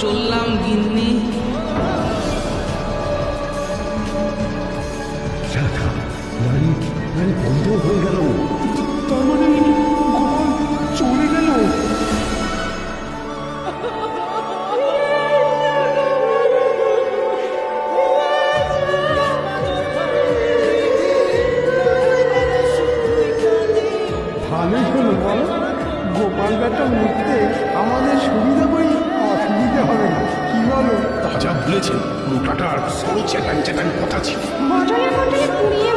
চললাম গিন্নি গাড়ি গাড়ি বন্ধ হয়ে গেল। ভালোই হলো বলো গোপাল ব্যাটা মুখতে আমাদের সুবিধা করি অসুবিধা হবে না। কি বলো? তা যা বলেছেন পুরোটার সরু চ্যাটান চ্যাটান কথা ছিল। বছরের পর পুড়িয়ে